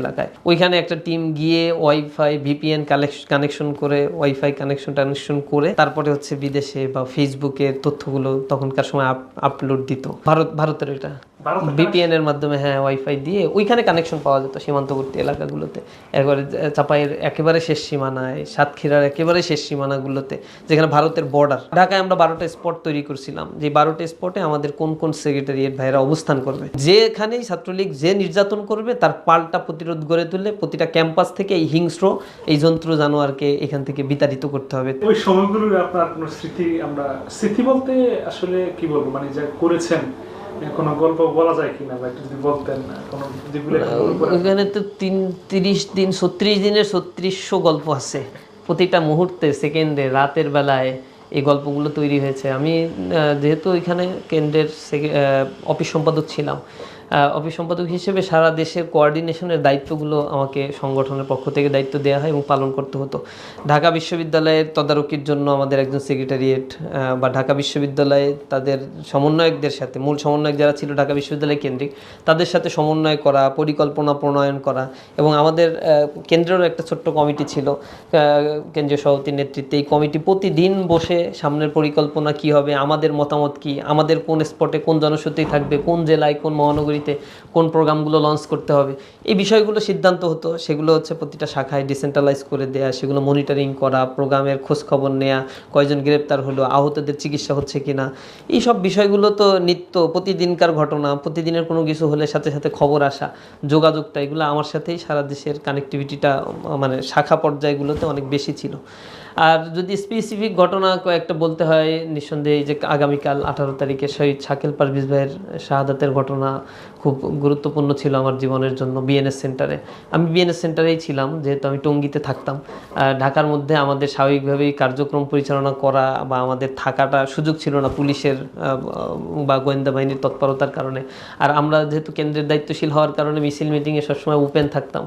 এলাকায়। ওইখানে একটা টিম গিয়ে ওয়াইফাই ভিপিএন কানেকশন করে ওয়াইফাই কানেকশন টানেকশন করে, তারপরে হচ্ছে বিদেশে বা ফেসবুকের তথ্যগুলো তখনকার সময় আপলোড দিত। ভারত ভারতের এটা। ভিপিএন এর মাধ্যমে হ্যাঁ ওয়াইফাই দিয়ে ওইখানে কানেকশন পাওয়া যেত সীমান্তবর্তী এলাকাগুলোতে। একবারে চাপাইয়ের একেবারে শেষ সীমানায় সাতক্ষীরার একেবারে শেষ সীমানাগুলোতে যেখানে ভারতের বর্ডার ঢাকায় আমরা বারোটা স্পট তৈরি করছিলাম। যে বারোটা স্পটে আমাদের কোন কোন সেক্রেটারিয়েট ভাইরা অবস্থান করবে? যেখানেই ছাত্রলীগ যে নির্যাতন করবে তার পাল্টা প্রতিরোধ গড়ে তুললে প্রতিটা ক্যাম্পাস থেকে এই হিংস্র এই যন্ত্র জানোয়ারকে এখান থেকে বিতাড়িত করতে হবে। ওই সময়গুলোর আপনার কোনো স্মৃতি আমরা স্মৃতি বলতে আসলে কি বলব? মানে যা করেছেন কোনো গল্প বলা যায় কিনা বা একটু যদি বলতেন, কোনো ওইখানে তো তিন, তিরিশ দিন, ছত্রিশ দিনের ছত্রিশশো গল্প আছে। প্রতিটা মুহূর্তে, সেকেন্ডে, রাতের বেলায় এই গল্পগুলো তৈরি হয়েছে। আমি যেহেতু এখানে কেন্দ্রের অফিস সম্পাদক ছিলাম অফিস সম্পাদক হিসেবে সারা দেশের কোঅর্ডিনেশনের দায়িত্বগুলো আমাকে সংগঠনের পক্ষ থেকে দায়িত্ব দেওয়া হয় এবং পালন করতে হতো। ঢাকা বিশ্ববিদ্যালয়ের তদারকির জন্য আমাদের একজন সেক্রেটারিয়েট বা ঢাকা বিশ্ববিদ্যালয়ে তাদের সমন্বয়কদের সাথে, মূল সমন্বয়ক যারা ছিল ঢাকা বিশ্ববিদ্যালয় কেন্দ্রিক, তাদের সাথে সমন্বয় করা, পরিকল্পনা প্রণয়ন করা এবং আমাদের কেন্দ্রেরও একটা ছোট্ট কমিটি ছিল কেন্দ্রীয় সভাপতির নেতৃত্বে। এই কমিটি প্রতিদিন বসে সামনের পরিকল্পনা কি হবে, আমাদের মতামত কি, আমাদের কোন স্পটে কোন জনশ্রুতি থাকবে, কোন জেলায় কোন মহানগরীতে কোন প্রোগ্রামগুলো লঞ্চ করতে হবে। এই বিষয়গুলো সিদ্ধান্ত হতো, সেগুলো হচ্ছে প্রতিটা শাখায় ডিসেন্ট্রালাইজ করে দেয়া, সেগুলো মনিটরিং করা, প্রোগ্রামের খোঁজখবর নেওয়া কয়জন গ্রেপ্তার হলো, আহতদের চিকিৎসা হচ্ছে কিনা। এই সব বিষয়গুলো তো নিত্য প্রতিদিনকার ঘটনা, প্রতিদিনের কোনো কিছু হলে সাথে সাথে খবর আসা, যোগাযোগটা, এগুলো আমার সাথেই সারা দেশের কানেক্টিভিটিটা মানে শাখা পর্যায়গুলোতে অনেক বেশি ছিল। আর যদি স্পেসিফিক ঘটনা কয়েকটা বলতে হয়, নিঃসন্দেহে এই যে আগামীকাল আঠারো তারিখে শহীদ শাকিল পারভিজ ভাইয়ের শাহাদাতের ঘটনা খুব গুরুত্বপূর্ণ ছিল আমার জীবনের জন্য বিএনএস সেন্টারে আমি বিএনএস সেন্টারেই ছিলাম, যেহেতু আমি টঙ্গিতে থাকতাম। ঢাকার মধ্যে আমাদের স্বাভাবিকভাবেই কার্যক্রম পরিচালনা করা বা আমাদের থাকাটা সুযোগ ছিল না পুলিশের বা গোয়েন্দা বাহিনীর তৎপরতার কারণে। আর আমরা যেহেতু কেন্দ্রের দায়িত্বশীল হওয়ার কারণে মিছিল মিটিংয়ে সবসময় ওপেন থাকতাম।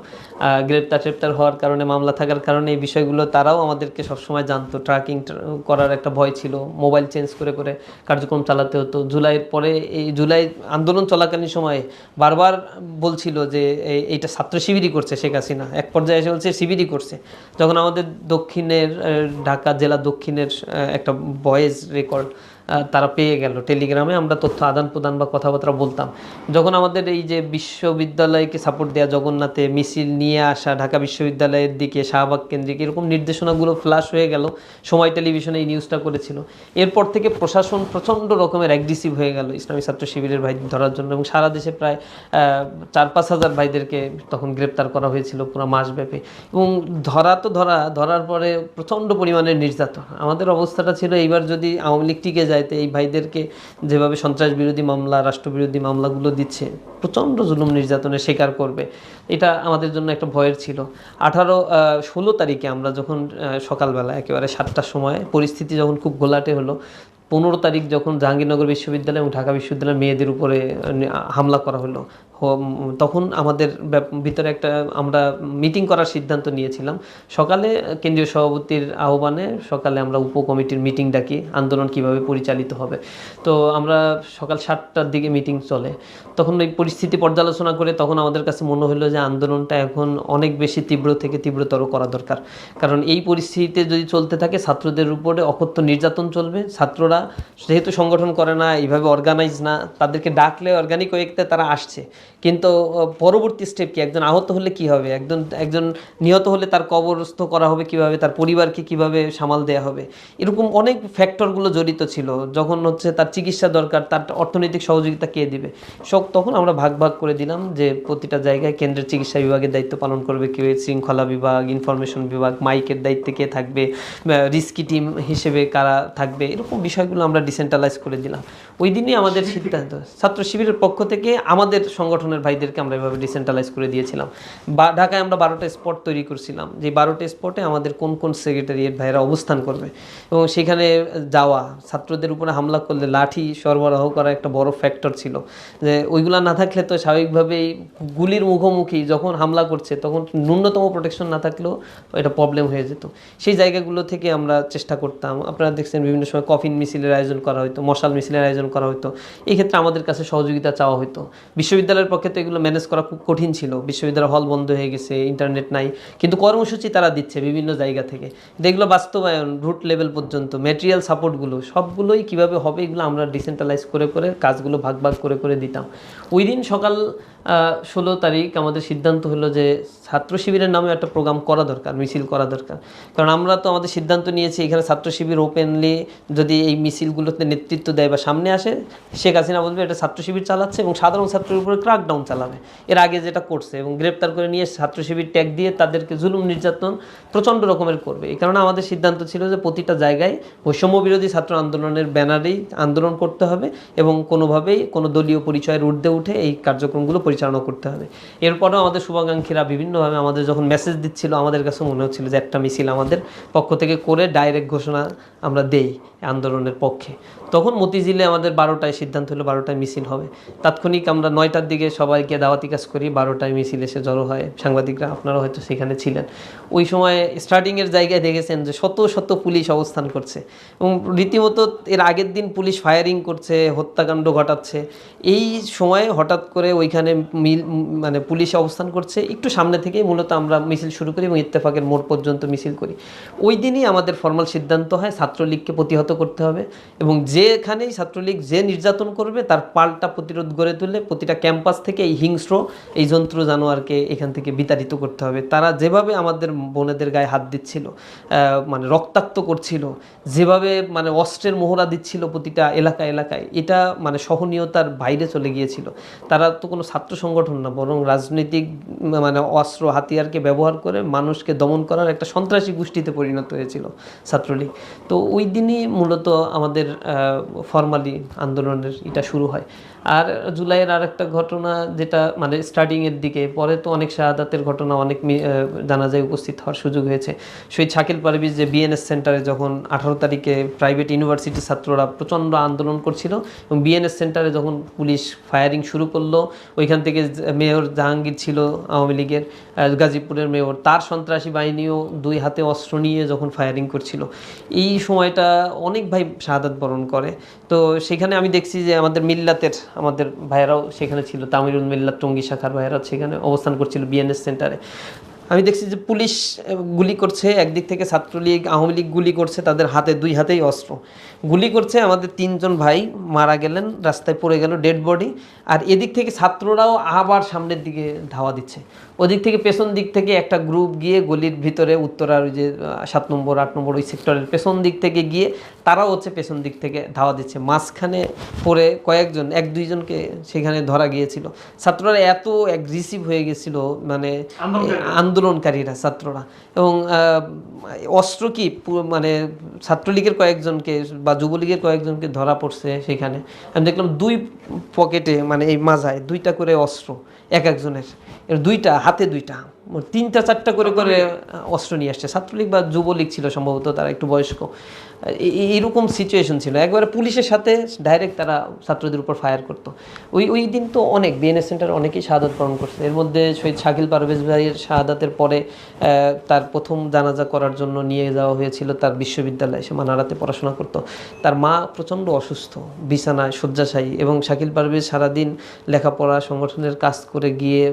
গ্রেপ্তার টেপ্তার হওয়ার কারণে, মামলা থাকার কারণে এই বিষয়গুলো তারাও আমাদেরকে সবসময় জানতো ট্র্যাকিং করার একটা ভয় ছিল মোবাইল চেঞ্জ করে করে কার্যক্রম চালাতে হতো। জুলাইয়ের পরে এই জুলাই আন্দোলন চলাকালীন সময়ে বারবার বলছিল যে এই- এইটা ছাত্র শিবিরই করছে শেখ হাসিনা। এক পর্যায়ে এসে বলছে, শিবিরই করছে। যখন আমাদের দক্ষিণের ঢাকা জেলা দক্ষিণের একটা ভয়েস রেকর্ড তারা পেয়ে গেল। টেলিগ্রামে আমরা তথ্য আদান প্রদান বা কথাবার্তা বলতাম। যখন আমাদের এই যে বিশ্ববিদ্যালয়কে সাপোর্ট দেওয়া জগন্নাথে মিছিল নিয়ে আসা, ঢাকা বিশ্ববিদ্যালয়ের দিকে শাহবাগ কেন্দ্রিক, এরকম নির্দেশনাগুলো ফ্লাশ হয়ে গেল। সময় টেলিভিশনে এই নিউজটা করেছিল। এরপর থেকে প্রশাসন প্রচণ্ড রকমের অ্যাগ্রেসিভ হয়ে গেল ইসলামী ছাত্র শিবিরের ভাই ধরার জন্য এবং সারা দেশে প্রায় চার পাঁচ হাজার ভাইদেরকে তখন গ্রেপ্তার করা হয়েছিল পুরো মাসব্যাপী। এবং ধরা তো ধরা, ধরার পরে প্রচণ্ড পরিমাণের নির্যাতন। আমাদের অবস্থাটা ছিল এইবার যদি আওয়ামী লীগ টিকে যায় তো এই ভাইদেরকে যেভাবে সন্ত্রাস বিরোধী মামলা, রাষ্ট্রবিরোধী মামলাগুলো দিচ্ছে, প্রচণ্ড জুলুম নির্যাতনের শিকার করবে। এটা আমাদের জন্য একটা ভয়ের ছিল। আঠারো ষোলো তারিখে আমরা যখন সকালবেলা, একেবারে সাতটার সময়, পরিস্থিতি যখন খুব ঘোলাটে হলো, পনেরো তারিখ যখন জাহাঙ্গীরনগর বিশ্ববিদ্যালয় এবং ঢাকা বিশ্ববিদ্যালয়ের মেয়েদের উপরে হামলা করা হলো তখন আমাদের ভিতরে একটা আমরা মিটিং করার সিদ্ধান্ত নিয়েছিলাম। সকালে কেন্দ্রীয় সভাপতির আহ্বানে সকালে আমরা উপকমিটির মিটিং ডাকি, আন্দোলন কীভাবে পরিচালিত হবে। তো আমরা সকাল সাতটার দিকে মিটিং চলে। তখন এই পরিস্থিতি পর্যালোচনা করে তখন আমাদের কাছে মনে হলো যে আন্দোলনটা এখন অনেক বেশি তীব্র থেকে তীব্রতর করা দরকার। কারণ এই পরিস্থিতিতে যদি চলতে থাকে, ছাত্রদের উপরে অকথ্য নির্যাতন চলবে। ছাত্ররা যেহেতু সংগঠন করে না, এইভাবে অর্গানাইজ না, তাদেরকে ডাকলে অর্গানিক ওয়েতে তারা আসছে। কিন্তু পরবর্তী স্টেপ কি? একজন আহত হলে কি হবে? একজন একজন নিহত হলে তার কবরস্থ করা হবে কীভাবে? তার পরিবারকে কীভাবে সামাল দেওয়া হবে? এরকম অনেক ফ্যাক্টরগুলো জড়িত ছিল। যখন হচ্ছে তার চিকিৎসা দরকার, তার অর্থনৈতিক সহযোগিতা কে দিবে? সব তখন আমরা ভাগ ভাগ করে দিলাম যে প্রতিটা জায়গায় কেন্দ্রের চিকিৎসা বিভাগের দায়িত্ব পালন করবে কেউ শৃঙ্খলা বিভাগ ইনফরমেশন বিভাগ, মাইকের দায়িত্বে কে থাকবে? রিস্কি টিম হিসেবে কারা থাকবে? এরকম বিষয়গুলো আমরা ডিসেন্ট্রালাইজ করে দিলাম। ওই দিনই আমাদের সিদ্ধান্ত। ছাত্র শিবিরের পক্ষ থেকে আমাদের সংগঠনের ভাইদেরকে আমরা এভাবে ডিসেন্ট্রালাইজ করে দিয়েছিলাম। বা ঢাকায় আমরা বারোটা স্পট তৈরি করছিলাম। যে বারোটা স্পটে আমাদের কোন কোন সেক্রেটারিয়েট ভাইরা অবস্থান করবে? এবং সেখানে যাওয়া, ছাত্রদের উপরে হামলা করলে লাঠি সরবরাহ করা একটা বড় ফ্যাক্টর ছিল। যে ওইগুলা না থাকলে তো স্বাভাবিকভাবেই গুলির মুখোমুখি যখন হামলা করছে, তখন ন্যূনতম প্রোটেকশন না থাকলেও এটা প্রবলেম হয়ে যেত। সেই জায়গাগুলো থেকে আমরা চেষ্টা করতাম। আপনারা দেখছেন বিভিন্ন সময় কফিন মিছিলের আয়োজন করা হতো মশাল মিছিলের আয়োজন করা হতো এই ক্ষেত্রে আমাদের কাছে সহযোগিতা চাওয়া হতো বিশ্ববিদ্যালয়ের পক্ষে তো এগুলো ম্যানেজ করা খুব কঠিন ছিল। বিশ্ববিদ্যালয় হল বন্ধ হয়ে গেছে ইন্টারনেট নাই। কিন্তু কর্মসূচি তারা দিচ্ছে বিভিন্ন জায়গা থেকে। এগুলো বাস্তবায়ন রুট লেভেল পর্যন্ত ম্যাটেরিয়াল সাপোর্টগুলো সবগুলোই কীভাবে হবে এগুলো আমরা ডিসেন্ট্রালাইজ করে করে কাজগুলো ভাগ ভাগ করে করে দিতাম। ওই দিন সকাল ষোলো তারিখ আমাদের সিদ্ধান্ত হলো যে ছাত্র শিবিরের নামে একটা প্রোগ্রাম করা দরকার, মিছিল করা দরকার। কারণ আমরা তো আমাদের সিদ্ধান্ত নিয়েছি এখানে ছাত্র শিবির ওপেনলি যদি এই মিছিলগুলোতে নেতৃত্ব দেয় বা সামনে আসে, শেখ হাসিনা বলবে এটা ছাত্র শিবির চালাচ্ছে এবং সাধারণ ছাত্রের উপরে ক্রাকডাউন চালাবে। এর আগে যেটা করছে এবং গ্রেপ্তার করে নিয়ে ছাত্র শিবির ট্যাগ দিয়ে তাদেরকে জুলুম নির্যাতন প্রচণ্ড রকমের করবে। এই কারণে আমাদের সিদ্ধান্ত ছিল যে প্রতিটা জায়গায় বৈষম্য বিরোধী ছাত্র আন্দোলনের ব্যানারেই আন্দোলন করতে হবে এবং কোনোভাবেই কোনো দলীয় পরিচয়ের ঊর্ধ্বে উঠে এই কার্যক্রমগুলো পরিচালনা করতে হবে। এরপরেও আমাদের শুভাকাঙ্ক্ষীরা বিভিন্নভাবে আমাদের যখন মেসেজ দিচ্ছিল, আমাদের কাছে মনে হচ্ছিল যে একটা মিছিল আমাদের পক্ষ থেকে করে ডাইরেক্ট ঘোষণা আমরা দেই আন্দোলনের পক্ষে। তখন মতিঝিলে আমাদের বারোটায় সিদ্ধান্ত হলো বারোটায় মিছিল হবে। তাৎক্ষণিক আমরা নয়টার দিকে সবাইকে দাওয়াতি কাজ করি, বারোটায় মিছিল এসে জড়ো হয়। সাংবাদিকরা আপনারা হয়তো সেখানে ছিলেন। ওই সময় স্টার্টিংয়ের জায়গায় দেখেছেন যে শত শত পুলিশ অবস্থান করছে এবং রীতিমতো এর আগের দিন পুলিশ ফায়ারিং করছে, হত্যাকাণ্ড ঘটাচ্ছে। এই সময় হঠাৎ করে ওইখানে মিল মানে পুলিশ অবস্থান করছে, একটু সামনে থেকেই মূলত আমরা মিছিল শুরু করি এবং ইত্তেফাকের মোড় পর্যন্ত মিছিল করি। ওই দিনই আমাদের ফর্মাল সিদ্ধান্ত হয়, ছাত্রলীগকে প্রতিহত করতে হবে এবং যেখানেই ছাত্রলীগ যে নির্যাতন করবে, তার পাল্টা প্রতিরোধ গড়ে তুলে প্রতিটা ক্যাম্পাস থেকে এই হিংস্র, এই যন্ত্র জানোয়ারকে এখান থেকে বিতাড়িত করতে হবে। তারা যেভাবে আমাদের বোনেদের গায়ে হাত দিচ্ছিল মানে রক্তাক্ত করছিল, যেভাবে মানে অস্ত্রের মোহরা দিচ্ছিল প্রতিটা এলাকা এলাকায়, এটা মানে সহনীয়তার বাইরে চলে গিয়েছিল। তারা তো কোনো ছাত্র সংগঠন না, বরং রাজনৈতিক মানে অস্ত্র হাতিয়ারকে ব্যবহার করে মানুষকে দমন করার একটা সন্ত্রাসী গোষ্ঠীতে পরিণত হয়েছিল ছাত্রলীগ। তো ওই দিনই মূলত আমাদের ফরমালি আন্দোলনের এটা শুরু হয়। আর জুলাইয়ের আরেকটা ঘটনা যেটা মানে স্টার্টিংয়ের দিকে, পরে তো অনেক শাহাদাতের ঘটনা, অনেক জানাজায় উপস্থিত হওয়ার সুযোগ হয়েছে। শহীদ শাকিল পারভিজ যে বিএনএস সেন্টারে যখন আঠারো তারিখে প্রাইভেট ইউনিভার্সিটির ছাত্ররা প্রচণ্ড আন্দোলন করছিল এবং বিএনএস সেন্টারে যখন পুলিশ ফায়ারিং শুরু করল, ওইখান থেকে মেয়র জাহাঙ্গীর ছিল আওয়ামী লীগের গাজীপুরের মেয়র। তার সন্ত্রাসী বাহিনীও দুই হাতে অস্ত্র নিয়ে যখন ফায়ারিং করছিল। এই সময়টা অনেক ভাই শাহাদাত বরণ করে। তো সেখানে আমি দেখছি যে আমাদের মিল্লাতের আমাদের ভাইয়েরাও সেখানে ছিল তামিরুল মিল্লাত টঙ্গি শাখার ভাইয়েরা সেখানে অবস্থান করছিল বিএনএস সেন্টারে আমি দেখছি যে পুলিশ গুলি করছে একদিক থেকে ছাত্রলীগ আওয়ামী লীগ গুলি করছে তাদের হাতে দুই হাতেই অস্ত্র। গুলি করছে আমাদের তিনজন ভাই মারা গেলেন রাস্তায় পড়ে গেল ডেড বডি আর এদিক থেকে ছাত্ররাও আবার সামনের দিকে ধাওয়া দিচ্ছে। ওদিক থেকে পেছন দিক থেকে একটা গ্রুপ গিয়ে গলির ভিতরে উত্তরার ওই যে সাত নম্বর আট নম্বর ওই সেক্টরের পেছন দিক থেকে গিয়ে তারাও হচ্ছে পেছন দিক থেকে ধাওয়া দিচ্ছে। মাঝখানে পড়ে কয়েকজন এক দুইজনকে সেখানে ধরা গিয়েছিল। ছাত্ররা এত অ্যাগ্রেসিভ হয়ে গেছিল মানে আন্দোলনকারীরা। আন্দোলনকারীরা ছাত্ররা এবং অস্ত্র কি মানে ছাত্রলীগের কয়েকজনকে বা যুবলীগের কয়েকজনকে ধরা পড়ছে সেখানে। আমি দেখলাম দুই পকেটে মানে এই মাজায় দুইটা করে অস্ত্র এক একজনের। এর দুইটা হাতে দুইটা তিনটা চারটা করে করে অস্ত্র নিয়ে আসছে। ছাত্রলীগ বা যুবলীগ ছিল সম্ভবত তারা একটু বয়স্ক। এইরকম সিচুয়েশন ছিল। একবারে পুলিশের সাথে ডাইরেক্ট তারা ছাত্রদের উপর ফায়ার করতো। ওই ওই দিন তো অনেক বিএনএস সেন্টার অনেকেই শাহাদত বরণ করছে। এর মধ্যে শহীদ শাকিল পারভেজ ভাইয়ের শাহাদাতের পরে তার প্রথম জানাজা করার জন্য নিয়ে যাওয়া হয়েছিল তার বিশ্ববিদ্যালয়ে। সে মানারাতে পড়াশোনা করতো। তার মা প্রচণ্ড অসুস্থ, বিছানায় শয্যাশায়ী এবং শাকিল পারভেজ সারাদিন লেখাপড়া, সংগঠনের কাজ করে গিয়ে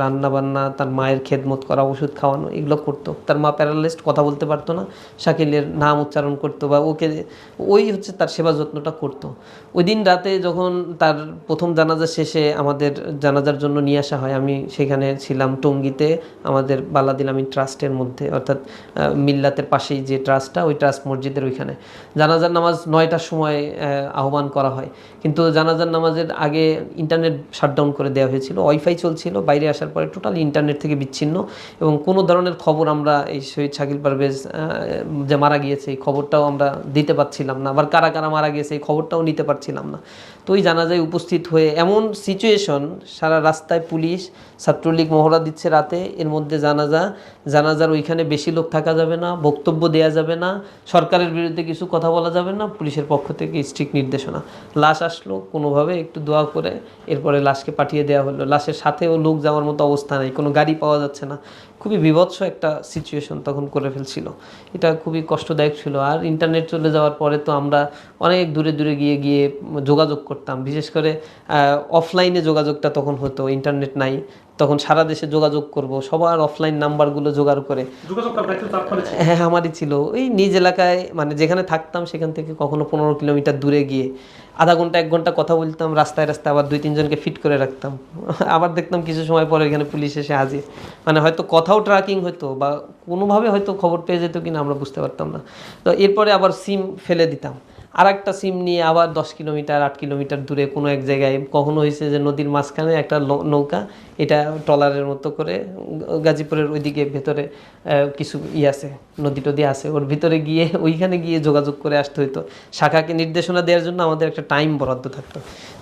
রান্না বান্না তার মায়ের খেদমত করা, ওষুধ খাওয়ানো, এগুলো করতো। তার মা প্যারালাইজড কথা বলতে পারতো না। শাকিলের নাম উচ্চারণ করতো বা ওকে ওই হচ্ছে তার সেবা যত্নটা করতো। ওই দিন রাতে যখন তার প্রথম জানাজা শেষে আমাদের জানাজার জন্য নিয়ে আসা হয় আমি সেখানে ছিলাম টঙ্গিতে আমাদের বালাদিল আমিন ট্রাস্টের মধ্যে অর্থাৎ মিল্লাতের পাশেই যে ট্রাস্টটা ওই ট্রাস্ট মসজিদের ওইখানে। জানাজার নামাজ নয়টার সময় আহ, আহ্বান করা হয়। কিন্তু জানাজার নামাজের আগে ইন্টারনেট শাটডাউন করে দেওয়া হয়েছিল ওয়াইফাই চলছিল বাইরে আসার পরে টোটাল ইন্টারনেট থেকে বিচ্ছিন্ন এবং কোনো ধরনের খবর আমরা এই শহীদ শাকিল পারভেজ যে মারা গিয়েছে এই খবরটাও আমরা দিতে পারছিলাম না, আবার কারা কারা মারা গিয়েছে এই খবরটাও নিতে পারছিলাম না। তো ওই জানাজায় উপস্থিত হয়ে এমন সিচুয়েশন সারা রাস্তায় পুলিশ, ছাত্রলীগ মহড়া দিচ্ছে রাতে, এর মধ্যে জানাজা, জানাজার ওইখানে বেশি লোক থাকা যাবে না, বক্তব্য দেয়া যাবে না, সরকারের বিরুদ্ধে কিছু কথা বলা যাবে না, পুলিশের পক্ষ থেকে স্ট্রিক্ট নির্দেশনা। লাশ আসলো, কোনোভাবে একটু দোয়া করে, এরপরে লাশকে পাঠিয়ে দেওয়া হলো। লাশের সাথেও লোক যাওয়ার মতো অবস্থা নেই, কোনো গাড়ি পাওয়া যাচ্ছে না। খুবই বিভৎস একটা সিচুয়েশন তখন করে ফেলছিল। এটা খুবই কষ্টদায়ক ছিল। আর ইন্টারনেট চলে যাওয়ার পরে তো আমরা অনেক দূরে দূরে গিয়ে গিয়ে যোগাযোগ করতাম। বিশেষ করে অফলাইনে যোগাযোগটা তখন হতো। ইন্টারনেট নাই। তখন সারা দেশে যোগাযোগ করব সবার অফলাইন নাম্বারগুলো জোগাড় করে। ছিল। হ্যাঁ আমারই ছিল। ওই নিজ এলাকায় মানে যেখানে থাকতাম সেখান থেকে কখনো পনেরো কিলোমিটার দূরে গিয়ে আধা ঘণ্টা এক ঘণ্টা কথা বলতাম রাস্তায় রাস্তায় আবার দুই তিনজনকে ফিট করে রাখতাম। আবার দেখতাম কিছু সময় পরে এখানে পুলিশ এসে হাজির। মানে হয়তো কথাও ট্র্যাকিং হতো বা কোনোভাবে হয়তো খবর পেয়ে যেত কিনা আমরা বুঝতে পারতাম না। তো এরপরে আবার সিম ফেলে দিতাম। আর একটা সিম নিয়ে আবার দশ কিলোমিটার, আট কিলোমিটার দূরে কোনো এক জায়গায় কখনো হয়েছে যে নদীর মাঝখানে একটা নৌকা, এটা ট্রলারের মতো করে গাজীপুরের ওইদিকে ভেতরে কিছু ই আছে, নদী টদী আছে, ওর ভিতরে গিয়ে, ওইখানে গিয়ে যোগাযোগ করে আসতে হইতো। শাখাকে নির্দেশনা দেওয়ার জন্য আমাদের একটা টাইম বরাদ্দ থাকতো,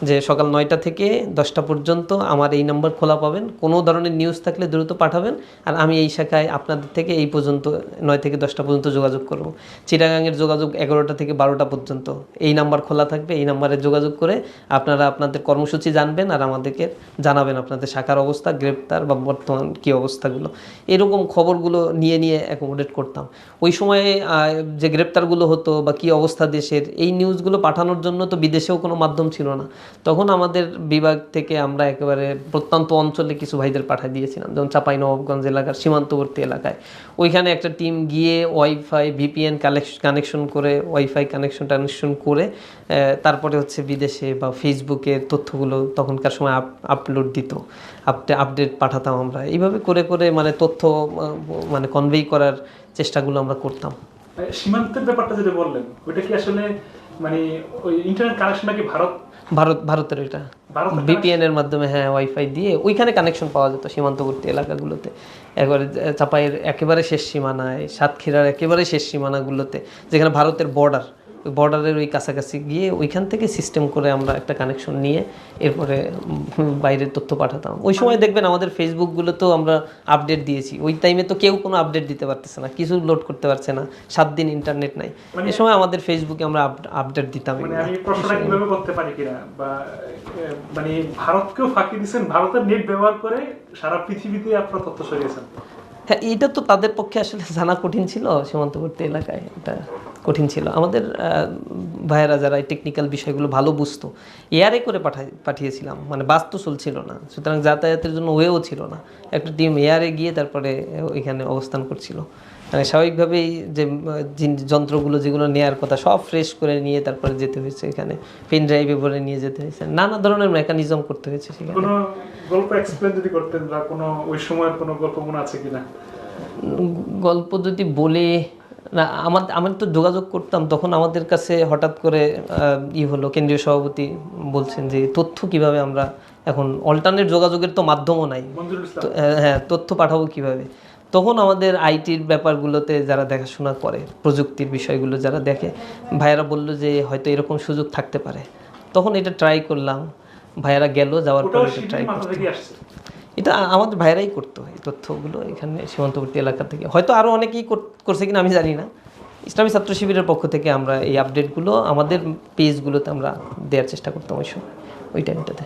যে সকাল নয়টা থেকে দশটা পর্যন্ত আমার এই নাম্বার খোলা পাবেন। কোনো ধরনের নিউজ থাকলে দ্রুত পাঠাবেন, আর আমি এই শাখায় আপনাদের থেকে এই পর্যন্ত নয় থেকে দশটা পর্যন্ত যোগাযোগ করব। চিটাগাংয়ের যোগাযোগ এগারোটা থেকে বারোটা পর্যন্ত। এই নাম্বার খোলা থাকবে, এই নাম্বারে যোগাযোগ করে আপনারা আপনাদের কর্মসূচি জানবেন আর আমাদেরকে জানাবেন আপনাদের শাখার অবস্থা, গ্রেপ্তার বা বর্তমান কী অবস্থাগুলো। এরকম খবরগুলো নিয়ে নিয়ে অ্যাকোমোডেট করতাম। ওই সময়ে যে গ্রেপ্তারগুলো হতো বা কী অবস্থা দেশের, এই নিউজগুলো পাঠানোর জন্য তো বিদেশেও কোনো মাধ্যম ছিল না। তখন আমাদের বিভাগ থেকে আমরা একেবারে প্রত্যন্ত অঞ্চলে কিছু ভাইদের পাঠিয়ে দিয়েছিলাম। যেমন চাপাই নবাবগঞ্জ এলাকার সীমান্তবর্তী এলাকায়। ওইখানে একটা টিম গিয়ে ওয়াইফাই ভিপিএন কানেকশন করে ওয়াইফাই কানেকশন টানেকশন করে তারপরে হচ্ছে বিদেশে বা ফেসবুকের তথ্যগুলো তখনকার সময় আপলোড দিত আপডে- আপডেট পাঠাতাম আমরা। এইভাবে করে করে মানে তথ্য মানে কনভে করার চেষ্টাগুলো আমরা করতাম। সীমান্তের ব্যাপারটা যেটা বললেন ওইটা কি আসলে মানে ওই ইন্টারনেট কানেকশনটা কি ভারত? ভারত ভারতের এটা ভিপিএন এর মাধ্যমে হ্যাঁ ওয়াইফাই দিয়ে ওইখানে কানেকশন পাওয়া যেত সীমান্তবর্তী এলাকাগুলোতে। একবারে চাপাইয়ের একেবারে শেষ সীমানায় সাতক্ষীরার একেবারে শেষ সীমানাগুলোতে যেখানে ভারতের বর্ডার বর্ডারের ওই কাছাকাছি গিয়ে ওইখান থেকে সিস্টেম করে আমরা একটা কানেকশন নিয়ে এরপরে বাইরের তথ্য পাঠাতাম। ওই সময় দেখবেন আমাদের ফেসবুকগুলোতেও আমরা আপডেট দিয়েছি। ওই টাইমে তো কেউ কোনো আপডেট দিতে পারতেছে না কিছু লোড করতে পারছে না সাত দিন ইন্টারনেট নাই। এই সময় আমাদের ফেসবুকে আমরা আপডেট দিতাম মানে আমি প্রশ্নটা কীভাবে করতে পারি কিনা? বা মানে ভারতকেও ফাঁকি দিচ্ছেন ভারতের নেট ব্যবহার করে সারা পৃথিবীতে আপনার তথ্য ছড়িয়েছেন। হ্যাঁ এটা তো তাদের পক্ষে আসলে জানা কঠিন ছিল সীমান্তবর্তী এলাকায়। এটা কঠিন ছিল। আমাদের ভাইয়েরা যারা এই টেকনিক্যাল বিষয়গুলো ভালো বুঝতো এয়ারে করে পাঠাই পাঠিয়েছিলাম। মানে বাস তো চলছিল না। সুতরাং যাতায়াতের জন্য ওয়েও ছিল না। একটা টিম এয়ারে গিয়ে তারপরে ওইখানে অবস্থান করছিল। মানে স্বাভাবিকভাবেই যে যন্ত্রগুলো যেগুলো নেয়ার কথা সব ফ্রেশ করে নিয়ে তারপরে যেতে হয়েছে এখানে। পেন ড্রাইভে ভরে নিয়ে যেতে হয়েছে। নানা ধরনের মেকানিজম করতে হয়েছে সেখানে। কোনো গল্প এক্সপ্লেন যদি করতেন বা কোনো ওই সময়ের কোনো গল্প মনে আছে কিনা? গল্প যদি বলে না আমার আমি তো যোগাযোগ করতাম তখন আমাদের কাছে হঠাৎ করে ই হলো কেন্দ্রীয় সভাপতি বলছেন যে তথ্য কীভাবে আমরা এখন অল্টারনেট যোগাযোগের তো মাধ্যমও নাই। তো, হ্যাঁ তথ্য পাঠাবো কীভাবে? তখন আমাদের আইটির ব্যাপারগুলোতে যারা দেখাশোনা করে প্রযুক্তির বিষয়গুলো যারা দেখে ভাইয়ারা বলল যে হয়তো এরকম সুযোগ থাকতে পারে। তখন এটা ট্রাই করলাম ভাইয়ারা গেল যাওয়ার পরে ট্রাই করতে এটা আমাদের ভাইরাই করতো এই তথ্যগুলো এখানে সীমান্তবর্তী এলাকা থেকে। হয়তো আরও অনেকেই করছে কিনা আমি জানি না। ইসলামী ছাত্র শিবিরের পক্ষ থেকে আমরা এই আপডেটগুলো আমাদের পেজগুলোতে আমরা দেওয়ার চেষ্টা করতাম ওই সময় ওই টাইমটাতে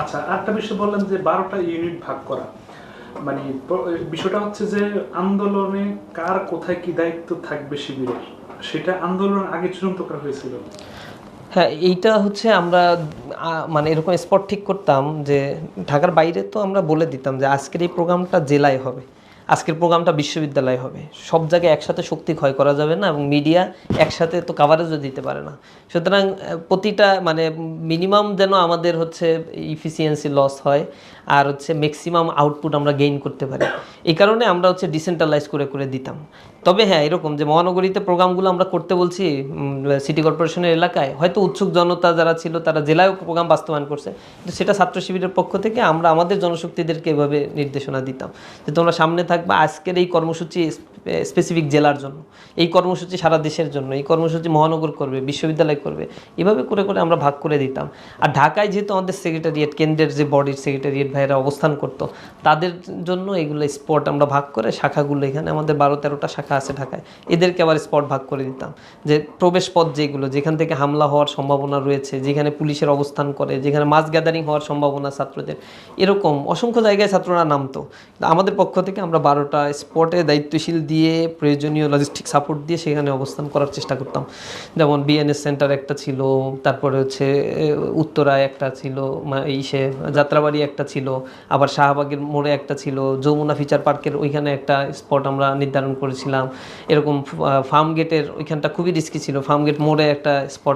আচ্ছা আরেকটা বিষয় বললেন যে বারোটা ইউনিট ভাগ করা। মানে বিষয়টা হচ্ছে যে আন্দোলনে কার কোথায় কি দায়িত্ব থাকবে শিবিরের? সেটা আন্দোলন আগে চূড়ান্ত করা হয়েছিল। হ্যাঁ এইটা হচ্ছে আমরা মানে এরকম স্পট ঠিক করতাম যে ঢাকার বাইরে তো আমরা বলে দিতাম যে আজকের এই প্রোগ্রামটা জেলায় হবে, আজকের প্রোগ্রামটা বিশ্ববিদ্যালয়ে হবে। সব জায়গায় একসাথে শক্তি ক্ষয় করা যাবে না এবং মিডিয়া একসাথে তো কাভারেজও দিতে পারে না। সুতরাং প্রতিটা মানে মিনিমাম যেন আমাদের হচ্ছে ইফিসিয়েন্সি লস হয় আর হচ্ছে ম্যাক্সিমাম আউটপুট আমরা গেইন করতে পারি। এই কারণে আমরা হচ্ছে ডিসেন্ট্রালাইজ করে করে দিতাম। তবে হ্যাঁ এরকম যে মহানগরীতে প্রোগ্রামগুলো আমরা করতে বলছি সিটি কর্পোরেশনের এলাকায়, হয়তো উৎসুক জনতা যারা ছিল, তারা জেলায়ও প্রোগ্রাম বাস্তবায়ন করছে। কিন্তু সেটা ছাত্র শিবিরের পক্ষ থেকে আমরা আমাদের জনশক্তিদেরকে এভাবে নির্দেশনা দিতাম যে তোমরা সামনে থাকবে আজকের এই কর্মসূচি স্পেসিফিক জেলার জন্য। এই কর্মসূচি সারা দেশের জন্য, এই কর্মসূচি মহানগর করবে, বিশ্ববিদ্যালয় করবে। এভাবে করে করে আমরা ভাগ করে দিতাম। আর ঢাকায় যেহেতু আমাদের সেক্রেটারিয়েট কেন্দ্রের যে বডির সেক্রেটারিয়েট ভাইয়েরা অবস্থান করতো। তাদের জন্য এগুলো স্পট আমরা ভাগ করে শাখাগুলো এখানে আমাদের বারো তেরোটা শাখা আছে ঢাকায়। এদেরকে আবার স্পট ভাগ করে দিতাম। যে প্রবেশ পথ যেগুলো, যেখান থেকে হামলা হওয়ার সম্ভাবনা রয়েছে, যেখানে পুলিশের অবস্থান করে, যেখানে মাস গ্যাদারিং হওয়ার সম্ভাবনা ছাত্রদের। এরকম অসংখ্য জায়গায় ছাত্ররা নামতো। আমাদের পক্ষ থেকে আমরা বারোটা স্পটে দায়িত্বশীল দিয়ে, প্রয়োজনীয় লজিস্টিক সাপোর্ট দিয়ে সেখানে অবস্থান করার চেষ্টা করতাম। যেমন বিএনএস সেন্টার একটা ছিল, তারপরে হচ্ছে উত্তরায় একটা ছিল ইসে, যাত্রাবাড়ি একটা ছিল, আবার শাহবাগের মোড়ে একটা ছিল, যমুনা ফিচার পার্কের ওইখানে একটা স্পট আমরা নির্ধারণ করেছিলাম। এরকম ফার্ম গেটের ওইখানটা খুবই রিস্কি ছিল ফার্ম গেট মোড়ে একটা স্পট